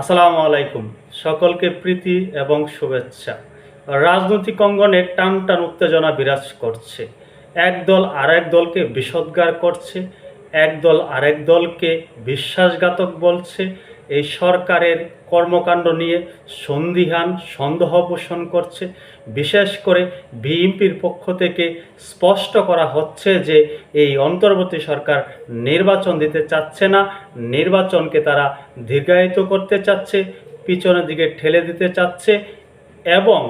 আসসালামু আলাইকুম। সকলকে প্রীতি এবং শুভেচ্ছা। রাজনৈতিক অঙ্গনে টান টান উত্তেজনা বিরাজ করছে। এক দল আরেক দলকে বিষদগার করছে এক দল আরেক দলকে বিশ্বাসঘাতক বলছে এই সরকারের কর্মকাণ্ড নিয়ে সন্দিহান সন্দেহ পোষণ করছে। বিশেষ করে বিএনপির পক্ষ থেকে স্পষ্ট করা হচ্ছে যে এই অন্তর্বর্তী সরকার নির্বাচন দিতে চাচ্ছে না, নির্বাচনকে তারা দীর্ঘায়িত করতে চাচ্ছে, পিছনের দিকে ঠেলে দিতে চাচ্ছে এবং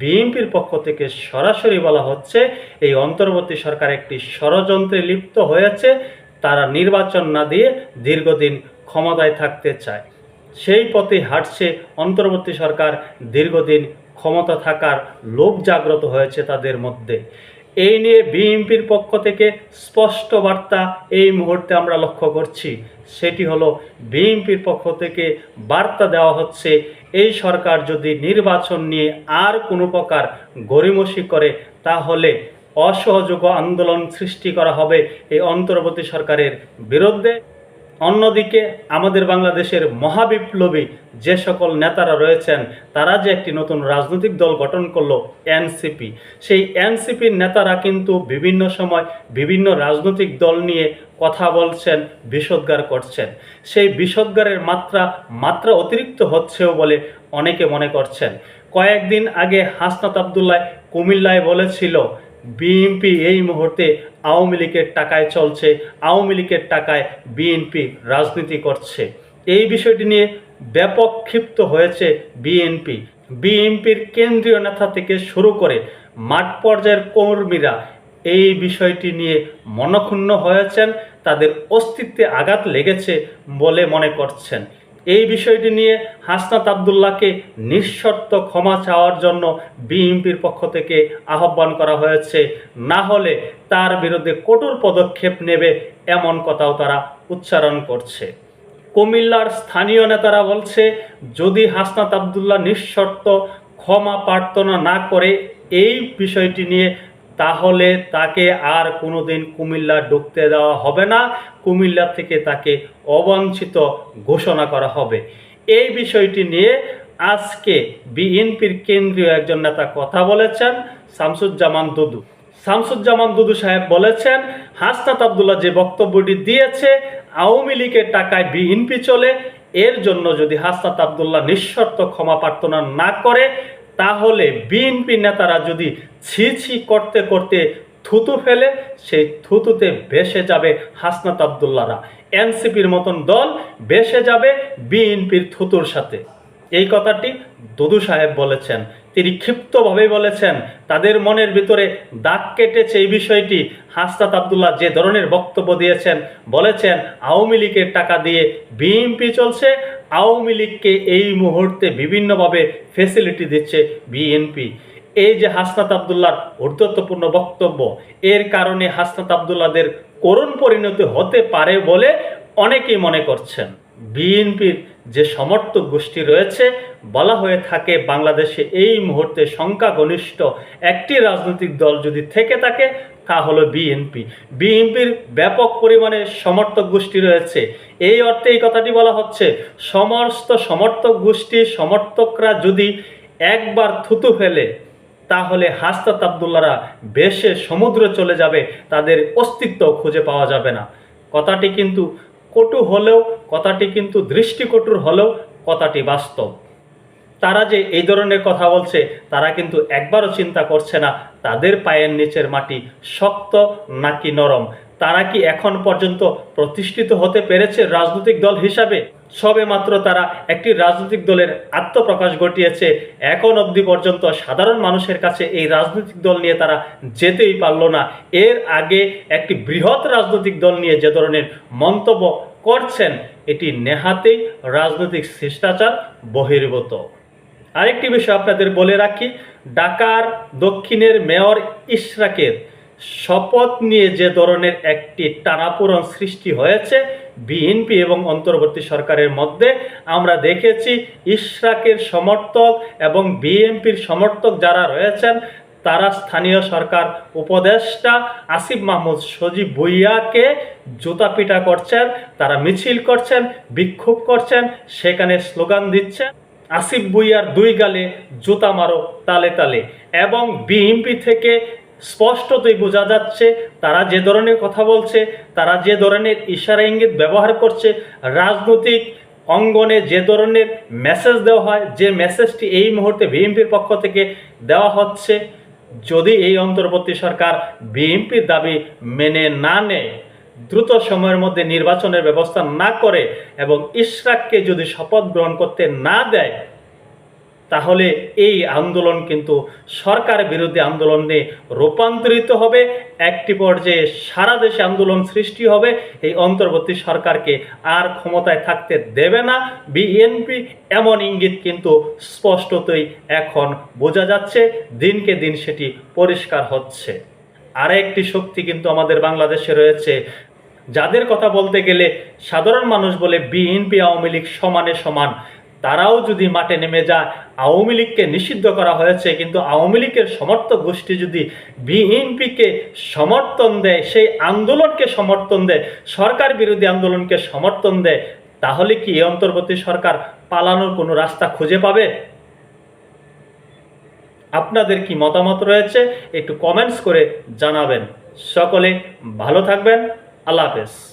বিএনপির পক্ষ থেকে সরাসরি বলা হচ্ছে এই অন্তর্বর্তী সরকার একটি ষড়যন্ত্রে লিপ্ত হয়েছে, তারা নির্বাচন না দিয়ে দীর্ঘদিন ক্ষমতায় থাকতে চায়। সেই পথে হাঁটছে অন্তর্বর্তী সরকার দীর্ঘদিন ক্ষমতা থাকার লোভ জাগ্রত হয়েছে তাদের মধ্যে। এই নিয়ে বিএনপির পক্ষ থেকে স্পষ্ট বার্তা এই মুহূর্তে আমরা লক্ষ্য করছি। সেটি হলো, বিএনপির পক্ষ থেকে বার্তা দেওয়া হচ্ছে, এই সরকার যদি নির্বাচন নিয়ে আর কোনো প্রকার গরিমসি করে, তাহলে অসহযোগ আন্দোলন সৃষ্টি করা হবে এই অন্তর্বর্তী সরকারের বিরুদ্ধে। অন্যদিকে আমাদের বাংলাদেশের মহাবিপ্লবী যে সকল নেতারা রয়েছেন, তারা যে একটি নতুন রাজনৈতিক দল গঠন করল, এনসিপি। সেই এনসিপির নেতারা কিন্তু বিভিন্ন সময় বিভিন্ন রাজনৈতিক দল নিয়ে কথা বলছেন, বিষোদ্গার করছেন। সেই বিষোদ্গারের মাত্রা মাত্রা অতিরিক্ত হচ্ছেও বলে অনেকে মনে করছেন। কয়েকদিন আগে হাসনাত আবদুল্লাহ কুমিল্লায় বলেছিল, বিএনপি এই মুহূর্তে আওয়ামী লীগের টাকায় চলছে, আওয়ামী লীগের টাকায় বিএনপি রাজনীতি করছে। এই বিষয়টি নিয়ে ব্যাপক ক্ষিপ্ত হয়েছে বিএনপি। বিএনপির কেন্দ্রীয় নেতা থেকে শুরু করে মাঠ পর্যায়ের কর্মীরা এই বিষয়টি নিয়ে মনক্ষুণ্ণ হয়েছেন, তাদের অস্তিত্বে আঘাত লেগেছে বলে মনে করছেন। এই বিষয়টি নিয়ে হাসনাত আবদুল্লাহকে নিঃশর্ত ক্ষমা চাওয়ার জন্য বিএনপির পক্ষ থেকে আহ্বান করা হয়েছে। না হলে তার বিরুদ্ধে কঠোর পদক্ষেপ নেবে এমন কথাও তারা উচ্চারণ করছে। কুমিল্লার স্থানীয় নেতারা বলছে, যদি হাসনাত আবদুল্লাহ নিঃশর্ত ক্ষমা প্রার্থনা না করে, এই বিষয়টি নিয়ে তাহলে তাকে আর কোনো দিন কুমিল্লা ঢুকতে দেওয়া হবে না। কুমিল্লা থেকে তাকে অবাঞ্ছিত ঘোষণা করা হবে। এই বিষয়টি নিয়ে আজকে বিএনপির কেন্দ্রীয় একজন নেতা কথা বলেছেন, শামসুজ্জামান দুদু। শামসুজ্জামান দুদু সাহেব বলেছেন, হাসনাত আবদুল্লাহ যে বক্তব্যটি দিয়েছে, আওয়ামী লীগের টাকায় বিএনপি চলে, এর জন্য যদি হাসনাত আবদুল্লাহ নিঃশর্ত ক্ষমা প্রার্থনা না করে তাহলে বিএনপি নেতারা যদি ছি ছি করতে করতে থুতু ফেলে, সেই থুতুতে ভেসে যাবে হাসনাত আবদুল্লারা এনসিপির মতন দল ভেসে যাবে বিএনপির থুতুর সাথে। এই কথাটি দুদু সাহেব বলেছেন। তিনি ক্ষিপ্তভাবে বলেছেন, তাদের মনের ভিতরে দাগ কেটেছে এই বিষয়টি। হাসনাত আবদুল্লাহ যে ধরনের বক্তব্য দিয়েছেন, বলেছেন, আওয়ামী লীগের টাকা দিয়ে বিএনপি চলছে আওয়ামী লীগকে এই মুহূর্তে বিভিন্নভাবে ফেসিলিটি দিচ্ছে বিএনপি এই যে হাসনাত আবদুল্লার ঊর্ধ্বত্বপূর্ণ বক্তব্য, এর কারণে হাসনাত আবদুল্লাদের করুণ পরিণতি হতে পারে বলে অনেকেই মনে করছেন। বিএনপির যে সমর্থক গোষ্ঠী রয়েছে, বলা হয়ে থাকে বাংলাদেশে এই মুহূর্তে সংখ্যাগনিষ্ঠ একটি রাজনৈতিক দল যদি থেকে থাকে, তা হলো বিএনপি। বিএনপির ব্যাপক পরিমাণে সমর্থক গোষ্ঠী রয়েছে। এই অর্থে এই কথাটি বলা হচ্ছে, সমস্ত সমর্থক গোষ্ঠী সমর্থকরা যদি একবার থুতু ফেলে, তাহলে হাসতাত আবদুল্লারা বেশে সমুদ্রে চলে যাবে, তাদের অস্তিত্ব খুঁজে পাওয়া যাবে না। কথাটি কিন্তু কটু হলেও, কথাটি কিন্তু দৃষ্টিকটুর হলেও কথাটি বাস্তব। তারা যে এই ধরনের কথা বলছে, তারা কিন্তু একবারও চিন্তা করছে না, তাদের পায়ের নিচের মাটি শক্ত নাকি নরম? তারা কি এখন পর্যন্ত প্রতিষ্ঠিত হতে পেরেছে রাজনৈতিক দল হিসাবে? সবে মাত্র তারা একটি রাজনৈতিক দলের আত্মপ্রকাশ ঘটিয়েছে। এখন অবধি পর্যন্ত সাধারণ মানুষের কাছে এই রাজনৈতিক দল নিয়ে তারা যেতেই পারল না। এর আগে একটি বৃহৎ রাজনৈতিক দল নিয়ে যে ধরনের মন্তব্য করছেন, এটি নেহাতেই রাজনৈতিক শিষ্টাচার বহির্ভূত। আরেকটি বিষয় আপনাদের বলে রাখি, ঢাকার দক্ষিণের মেয়র ইশরাকের শপথ নিয়ে যে ধরনের একটি টানাপোড়ন সৃষ্টি হয়েছে বিএনপি এবং অন্তর্বর্তী সরকারের মধ্যে আমরা দেখেছি ইশরাকের সমর্থক এবং বিএনপির সমর্থক যারা রয়েছেন, তারা স্থানীয় সরকার উপদেষ্টা আসিফ মাহমুদ সজীব ভুইয়াকে জুতা পিটা করছেন, তারা মিছিল করছেন, বিক্ষোভ করছেন, সেখানে স্লোগান দিচ্ছেন, আসিফ ভুইয়ার দুই গালে জুতা মারো তালে তালে এবং বিএনপি থেকে স্পষ্টতই বোঝা যাচ্ছে, তারা যে ধরনের কথা বলছে, তারা যে ধরনের ইশারা ইঙ্গিত ব্যবহার করছে, রাজনৈতিক অঙ্গনে যে ধরনের মেসেজ দেওয়া হয়, যে মেসেজটি এই মুহূর্তে বিএনপির পক্ষ থেকে দেওয়া হচ্ছে, যদি এই অন্তর্বর্তী সরকার বিএনপির দাবি মেনে না নেয়, দ্রুত সময়ের মধ্যে নির্বাচনের ব্যবস্থা না করে এবং ইশরাককে যদি শপথ গ্রহণ করতে না দেয় তাহলে এই আন্দোলন কিন্তু সরকার বিরোধী আন্দোলনে রূপান্তরিত হবে। একটি পর্যায়ে সারা দেশে আন্দোলন সৃষ্টি হবে। এই অন্তর্বর্তী সরকারকে আর ক্ষমতায় থাকতে দেবে না। বিএনপি এমন ইঙ্গিত কিন্তু স্পষ্টতই এখন বোঝা যাচ্ছে। দিনকে দিন সেটি পরিষ্কার হচ্ছে। আরেকটি শক্তি কিন্তু আমাদের বাংলাদেশে রয়েছে। যাদের কথা বলতে গেলে সাধারণ মানুষ বলে বিএনপি আওয়ামী লীগ সমানে সমান। তারাও যদি মাঠে নেমে যায়, আওয়ামী লীগকে নিষিদ্ধ করা হয়েছে, কিন্তু আওয়ামী লীগের সমর্থক গোষ্ঠী যদি বিএনপিকে সমর্থন দেয়, সেই আন্দোলনকে সমর্থন দেয়, সরকার বিরোধী আন্দোলনকে সমর্থন দেয়, তাহলে কি এই অন্তর্বর্তী সরকার পালানোর কোনো রাস্তা খুঁজে পাবে? আপনাদের কি মতামত রয়েছে? একটু কমেন্টস করে জানাবেন। সকলে ভালো থাকবেন। আল্লাহ হাফেজ।